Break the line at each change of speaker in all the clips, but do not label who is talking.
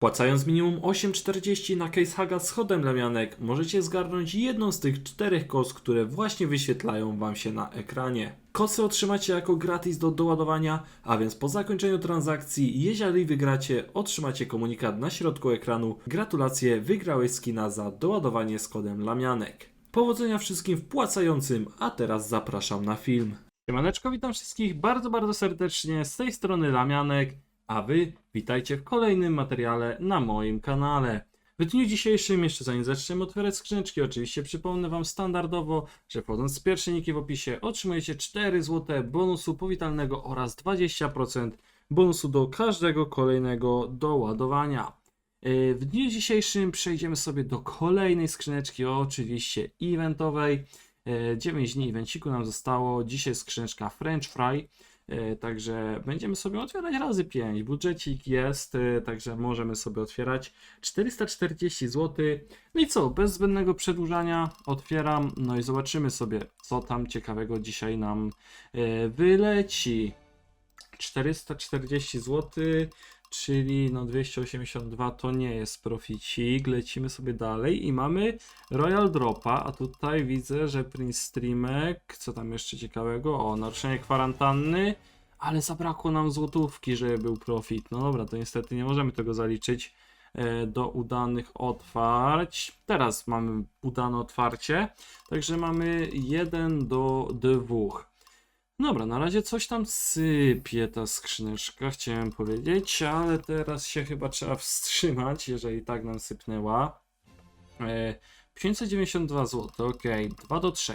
Płacając minimum 8,40 na case haga z chodem lamianek, możecie zgarnąć jedną z tych czterech kos, które właśnie wyświetlają Wam się na ekranie. Kosy otrzymacie jako gratis do doładowania, a więc po zakończeniu transakcji, jeżeli wygracie, otrzymacie komunikat na środku ekranu. Gratulacje, wygrałeś skina za doładowanie z kodem lamianek. Powodzenia wszystkim wpłacającym, a teraz zapraszam na film. Siemaneczko, witam wszystkich bardzo, bardzo serdecznie z tej strony Lamianek, a wy witajcie w kolejnym materiale na moim kanale. W dniu dzisiejszym, jeszcze zanim zaczniemy otwierać skrzyneczki, oczywiście przypomnę wam standardowo, że wchodząc z pierwszej niki w opisie otrzymujecie 4 zł bonusu powitalnego oraz 20% bonusu do każdego kolejnego doładowania. Yy, W dniu dzisiejszym przejdziemy sobie do kolejnej skrzyneczki, oczywiście eventowej. E, 9 dni evenciku nam zostało. Dzisiaj skrzyneczka French Fry. E, Także będziemy sobie otwierać razy 5. Budżecik jest, e, także możemy sobie otwierać 440 zł. No i co, bez zbędnego przedłużania otwieram. No i zobaczymy sobie, co tam ciekawego dzisiaj nam e, wyleci. 440 zł, czyli no 282 to nie jest proficik. Lecimy sobie dalej i mamy Royal Dropa, a tutaj widzę, że Prince Streamek, co tam jeszcze ciekawego? O, naruszenie kwarantanny, ale zabrakło nam złotówki, żeby był profit. No dobra, to niestety nie możemy tego zaliczyć e, do udanych otwarć. Teraz mamy udane otwarcie, także mamy 1 do 2. Dobra, na razie coś tam sypie ta skrzyneczka, chciałem powiedzieć, ale teraz się chyba trzeba wstrzymać, jeżeli tak nam sypnęła. E, 592 zł, ok, 2 do 3.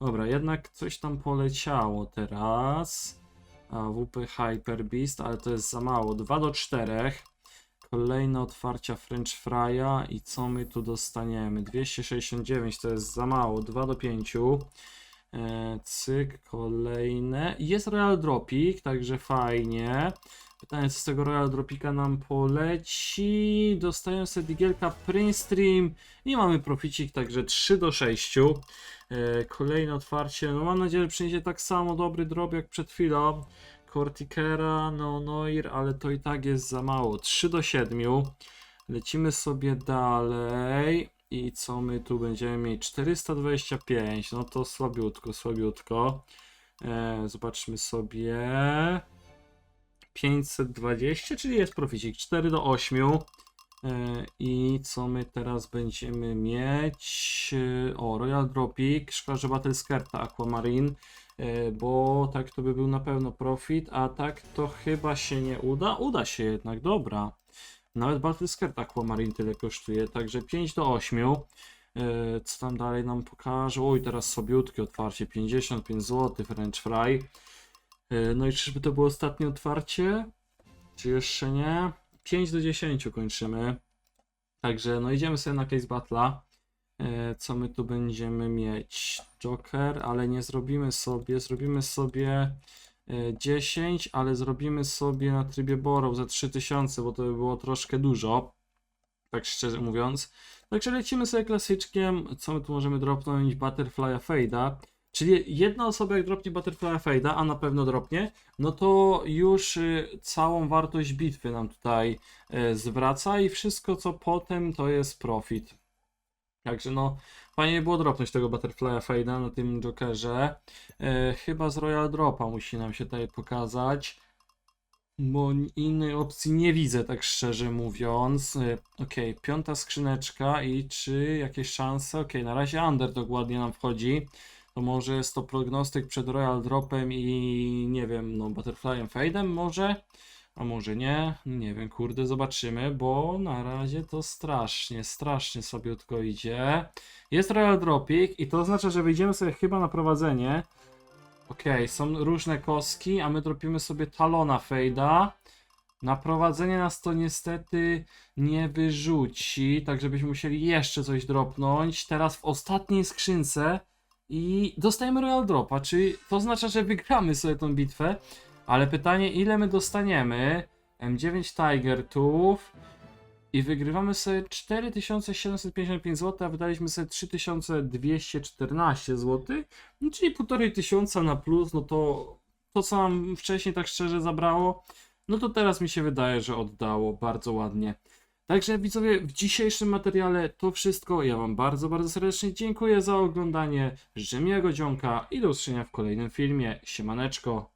Dobra, jednak coś tam poleciało teraz. A, WP Hyper Beast, ale to jest za mało. 2 do 4. Kolejne otwarcia French Fry'a i co my tu dostaniemy? 269 to jest za mało. 2 do 5. E, cyk, kolejne. Jest Royal Dropik, także fajnie. Pytanie, co z tego Royal Dropika nam poleci. Dostają sobie digielka Prince Stream i mamy proficik, także 3 do 6. E, kolejne otwarcie. No mam nadzieję, że przyniesie tak samo dobry drop jak przed chwilą. Corticera, no Noir, ale to i tak jest za mało. 3 do 7. Lecimy sobie dalej. I co my tu będziemy mieć? 425. No to słabiutko, słabiutko. E, zobaczmy sobie. 520, czyli jest proficik 4 do 8. E, I co my teraz będziemy mieć? E, O, Royal Dropik, szkoda, że Battle Skerta Aquamarine, e, bo tak to by był na pewno profit, a tak to chyba się nie uda. Uda się jednak, dobra. Nawet Battle Skirt Aquamarine tyle kosztuje, także 5 do 8. E, Co tam dalej nam pokaże? Oj, teraz sobiutkie otwarcie, 55 zł, French Fry. E, No i czyżby to było ostatnie otwarcie? Czy jeszcze nie? 5 do 10 kończymy. Także no idziemy sobie na case battle'a. E, Co my tu będziemy mieć? Joker, ale nie zrobimy sobie, zrobimy sobie 10, ale zrobimy sobie na trybie Borrow za 3000, bo to by było troszkę dużo. Tak szczerze mówiąc. Także lecimy sobie klasyczkiem. Co my tu możemy dropnąć? Butterfly'a Fade'a. Czyli jedna osoba jak dropnie Butterfly'a Fade'a, a na pewno dropnie, no to już y, całą wartość bitwy nam tutaj y, zwraca i wszystko co potem to jest profit. Także no, fajnie by było dropnąć tego Butterfly'a Fade'a na tym Jokerze. E, chyba z Royal Dropa musi nam się tutaj pokazać. Bo innej opcji nie widzę, tak szczerze mówiąc. E, Okej, piąta skrzyneczka i czy jakieś szanse? Okej, na razie Underdog ładnie nam wchodzi. To może jest to prognostyk przed Royal Dropem i nie wiem, no Butterfly'em Fade'em może? A może nie? Nie wiem, kurde, zobaczymy, bo na razie to strasznie, strasznie sobie tylko idzie. Jest Royal Dropik i to oznacza, że wyjdziemy sobie chyba na prowadzenie. Okej, są różne kostki, a my dropimy sobie talona Fade'a. Na prowadzenie nas to niestety nie wyrzuci, także byśmy musieli jeszcze coś dropnąć. Teraz w ostatniej skrzynce i dostajemy Royal Dropa, czyli to oznacza, że wygramy sobie tą bitwę. Ale pytanie, ile my dostaniemy? M9 Tiger Tooth i wygrywamy sobie 4755 zł, a wydaliśmy sobie 3214 zł, no czyli 1500 na plus, no to to co nam wcześniej tak szczerze zabrało, no to teraz mi się wydaje, że oddało bardzo ładnie. Także widzowie, w dzisiejszym materiale to wszystko. Ja Wam bardzo, bardzo serdecznie dziękuję za oglądanie. Życzę miłego dzionka i do usłyszenia w kolejnym filmie. Siemaneczko.